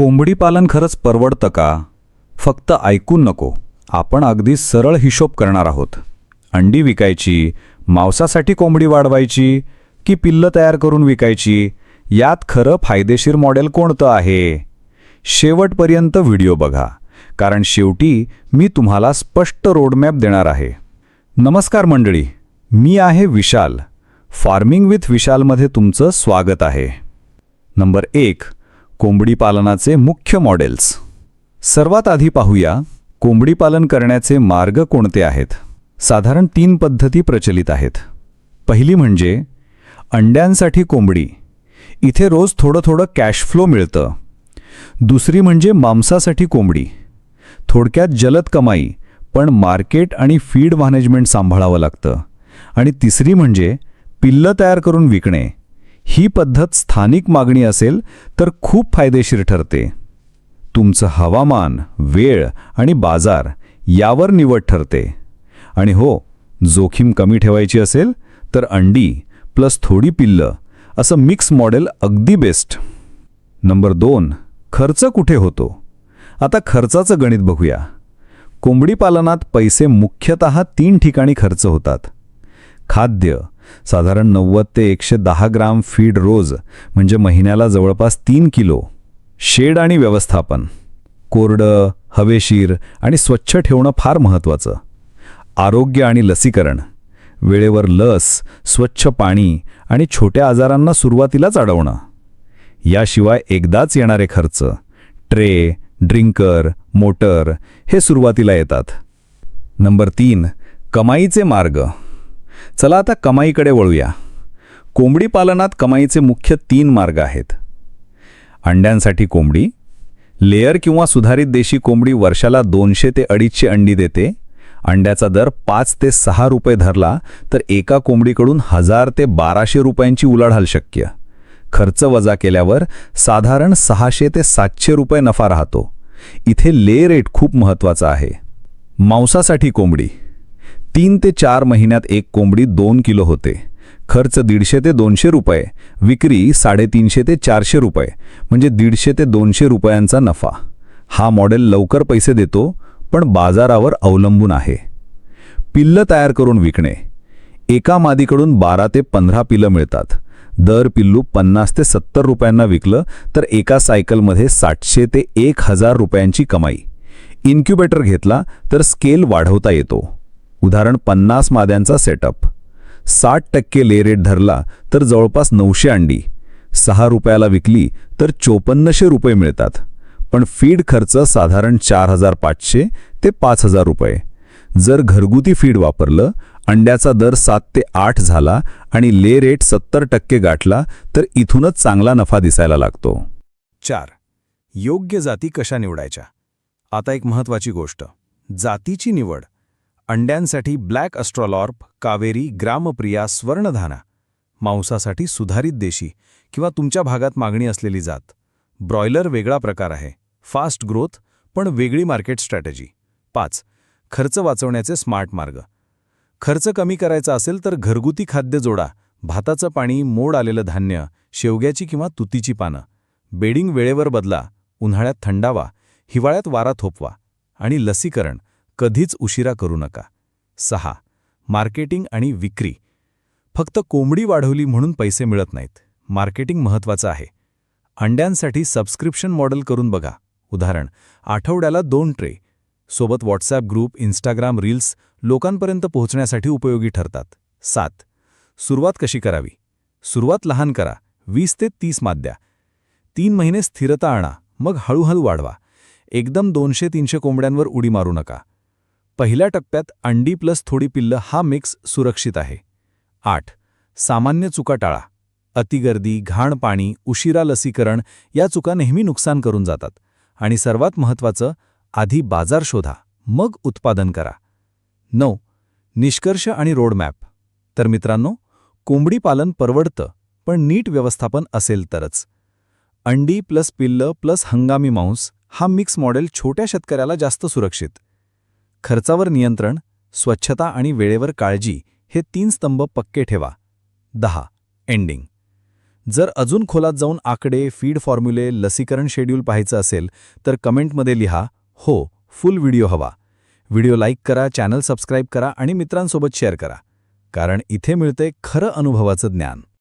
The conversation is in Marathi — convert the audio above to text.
कोंबडी पालन खरंच परवडतं का? फक्त ऐकून नको. आपण अगदी सरळ हिशोब करणार आहोत. अंडी विकायची मांसासाठी कोंबडी वाढवायची की पिल्लं तयार करून विकायची यात खरं फायदेशीर मॉडेल कोणतं आहे? शेवटपर्यंत व्हिडिओ बघा. कारण शेवटी मी तुम्हाला स्पष्ट रोडमॅप देणार आहे. नमस्कार मंडळी मी आहे विशाल. फार्मिंग विथ विशालमध्ये तुमचं स्वागत आहे. नंबर एक कोंबडी पालनाचे मुख्य मॉडेल्स. सर्वात आधी पाहूया कोंबडी पालन करण्याचे मार्ग कोणते आहेत? साधारण तीन पद्धती प्रचलित आहेत. पहिली म्हणजे अंड्यांसाठी कोंबडी. इथे रोज थोडं थोडं कॅश फ्लो मिळतं. दुसरी म्हणजे मांसासाठी कोंबडी. थोडक्यात जलद कमाई पण मार्केट आणि फीड मॅनेजमेंट सांभाळावं लागतं. आणि तिसरी म्हणजे पिल्लं तयार करून विकणे. ही पद्धत स्थानिक मागणी असेल तर खूप फायदेशीर ठरते. तुमचं हवामान वेळ आणि बाजार यावर निवड ठरते. आणि हो जोखीम कमी ठेवायची असेल तर अंडी प्लस थोडी पिल्लं असं मिक्स मॉडेल अगदी बेस्ट. नंबर दोन खर्च कुठे होतो? आता खर्चाचं गणित बघूया. कोंबडी पालनात पैसे मुख्यतः तीन ठिकाणी खर्च होतात. खाद्य साधारण नव्वद ते एकशे दहा ग्राम फीड रोज म्हणजे महिन्याला जवळपास तीन किलो. शेड आणि व्यवस्थापन. कोरडं हवेशीर आणि स्वच्छ ठेवणं फार महत्त्वाचं. आरोग्य आणि लसीकरण. वेळेवर लस स्वच्छ पाणी आणि छोट्या आजारांना सुरुवातीलाच अडवणं. याशिवाय एकदाच येणारे खर्च ट्रे ड्रिंकर मोटर हे सुरुवातीला येतात. नंबर तीन कमाईचे मार्ग. चला आता कमाईकडे वळूया. कोंबडी पालनात कमाईचे मुख्य तीन मार्ग आहेत. अंड्यांसाठी कोंबडी लेयर किंवा सुधारित देशी कोंबडी वर्षाला दोनशे ते अडीचशे अंडी देते अंड्याचा दर पाच ते सहा रुपये धरला तर एका कोंबडीकडून हजार ते बाराशे रुपयांची उलाढाल शक्य. खर्च वजा केल्यावर साधारण सहाशे ते सातशे रुपये नफा राहतो. इथे ले रेट खूप महत्त्वाचा आहे. मांसासाठी कोंबडी तीन ते चार महिन्यात एक कोंबडी दोन किलो होते. खर्च दीडशे ते दोनशे रुपये विक्री साडेतीनशे ते चारशे रुपये म्हणजे दीडशे ते दोनशे रुपयांचा नफा. हा मॉडेल लवकर पैसे देतो पण बाजारावर अवलंबून आहे. पिल्लं तयार करून विकणे. एका मादीकडून बारा ते पंधरा पिलं मिळतात. दर पिल्लू पन्नास ते सत्तर रुपयांना विकलं तर एका सायकलमध्ये सातशे ते एक हजार रुपयांची कमाई. इन्क्युबेटर घेतला तर स्केल वाढवता येतो. उदाहरण पन्नास माद्यांचा सेटअप. साठ टक्के ले रेट धरला तर जवळपास नऊशे अंडी. सहा रुपयाला विकली तर चोपन्नशे रुपये मिळतात. पण फीड खर्च साधारण चार हजार पाचशे ते पाच हजार रुपये. जर घरगुती फीड वापरलं अंड्याचा दर सात ते आठ झाला आणि ले रेट सत्तर टक्के गाठला तर इथूनच चांगला नफा दिसायला लागतो. चार. योग्य जाती कशा निवडायच्या? आता एक महत्त्वाची गोष्ट. जातीची निवड. अंड्यांसाठी ब्लॅक अस्ट्रॉलॉर्प कावेरी ग्रामप्रिया स्वर्णधाना मांसासाठी सुधारित देशी किंवा तुमच्या भागात मागणी असलेली जात. ब्रॉयलर वेगळा प्रकार आहे फास्ट ग्रोथ पण वेगळी मार्केट स्ट्रॅटेजी. पाच खर्च वाचवण्याचे स्मार्ट मार्ग. खर्च कमी करायचा असेल तर घरगुती खाद्य जोडा भाताचं पाणी मोड आलेलं धान्य शेवग्याची किंवा तुतीची पानं. बेडिंग वेळेवर बदला उन्हाळ्यात थंडावा हिवाळ्यात वारा थोपवा आणि लसीकरण. कधीच उशिरा करू नका. सहा. मार्केटिंग आणि विक्री. फक्त कोंबडी वाढवली म्हणून पैसे मिळत नाहीत. मार्केटिंग महत्त्वाचं आहे. अंड्यांसाठी सबस्क्रिप्शन मॉडेल करून बघा. उदाहरण आठवड्याला दोन ट्रे. सोबत व्हॉट्सॲप ग्रुप इंस्टाग्राम रील्स लोकांपर्यंत पोहोचण्यासाठी उपयोगी ठरतात. सात. सुरुवात कशी करावी? सुरुवात लहान करा. वीस ते तीस माद्या तीन महिने स्थिरता आणा. मग हळूहळू वाढवा. एकदम दोनशे तीनशे कोंबड्यांवर उडी मारू नका. पहिल्या टप्प्यात अंडी प्लस थोडी पिल्लं हा मिक्स सुरक्षित आहे. आठ. सामान्य चुका टाळा. अतिगर्दी घाण पाणी उशिरा लसीकरण या चुका नेहमी नुकसान करून जातात. आणि सर्वात महत्त्वाचं आधी बाजार शोधा मग उत्पादन करा. नऊ. निष्कर्ष आणि रोडमॅप. तर मित्रांनो कोंबडी पालन परवडतं पण नीट व्यवस्थापन असेल तरच. अंडी प्लस पिल्लं प्लस हंगामी मांस हा मिक्स मॉडेल छोट्या शेतकऱ्याला जास्त सुरक्षित. खर्चावर नियंत्रण स्वच्छता आणि वेळेवर काळजी हे तीन स्तंभ पक्के ठेवा. दहा. एंडिंग जर अजून खोलात जाऊन आकडे फीड फॉर्म्युले लसीकरण शेड्यूल पाहायचं असेल तर कमेंटमध्ये लिहा हो फुल व्हिडिओ हवा. व्हिडिओ लाईक करा चॅनल सबस्क्राईब करा आणि मित्रांसोबत शेअर करा. कारण इथे मिळते खरं अनुभवाचं ज्ञान.